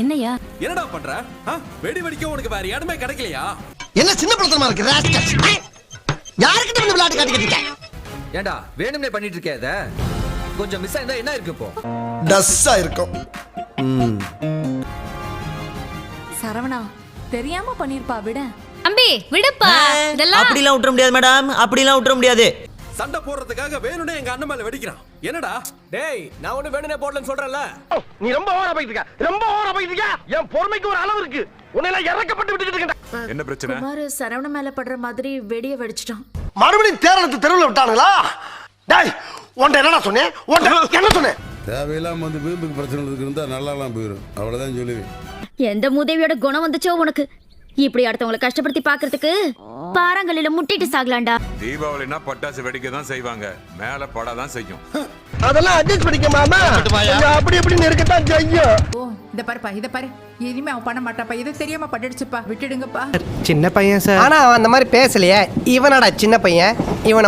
என்னையா என்னடா பண்ற? வெடி வெடிக்க உனக்கு வேற இடமே கிடைக்கலையா? என்ன சின்ன பழத்தனமா இருக்கு ராஸ்கல் யாருக்கிட்ட வந்து விளையாட்டு காட்டிக்கிட்டு இருக்க? ஏண்டா வேணும்னே பண்ணிட்டு இருக்கே கொஞ்சம் மிஸ் ஆயிருந்தா என்ன இருக்கு இப்போ? டஸ்ஸா இருக்கும். சரவணா தெரியாம பண்ணிருப்பா விட. அம்பி விடுப்பா. இதெல்லாம் அப்படிலாம் விட்டுற முடியாது மேடம் அப்படிலாம் விட்டுற முடியாது. சண்டை போடுறதுக்காக வேணும்னே எங்க அண்ணன் மேல வெடிக்கிறான். என்னடா? டேய் நான் ஒண்ணு வேணுனே போடலன்னு சொல்றேன்ல. நீ ரொம்ப ஓவரா போயிட்டு இருக்க. ரொம்ப ஓவரா போயிட்டு இருக்க. என் பொறுமைக்கு ஒரு அளவு இருக்கு. உன்னை எல்லாம் இறக்கப்பட்டு விட்டுட்டு இருக்கேன் என்ன பிரச்சனை? குமார் சரவண மேல படுற மாதிரி வெடிய வெடிச்சிட்டான். மறுபடியும் தேர்தலுக்கு தெருவில் விட்டானுங்களா? டேய் உன்ட்ட என்னடா சொன்னேன்? உன்ட்ட என்ன சொன்னேன்? தேவையில்லாம வந்து வீம்புக்கு பிரச்சனை இருந்தா நல்லாலாம் போயிடும் அவ்வளவுதான் சொல்லுவேன். எந்த மூதேவியோட குணம் வந்துச்சோ உனக்கு? இப்படி அடுத்தவங்களை கஷ்டப்படுத்தி பாக்குறதுக்கு பாறாங்கல்லில முட்டிட்டு சாகலாம்டா தீபாவளினா பட்டாசு வெடிக்க தான் செய்வாங்க. மேல பட தான் செய்யும். அதெல்லாம் அட்ஜஸ்ட் பண்ணிக்க மாமா. அப்படி இப்படி இருக்கத்தான் செய்யும். ஓ இந்த பாருப்பா இத பாரு. இனிமே அவன் பண்ண மாட்டாப்பா இது தெரியாம பட்டுடுச்சுப்பா. விட்டுடுங்கப்பா. சின்ன பையன் சார். ஆனா அவன் அந்த மாதிரி பேசலையே. இவனடா சின்ன பையன். இவனை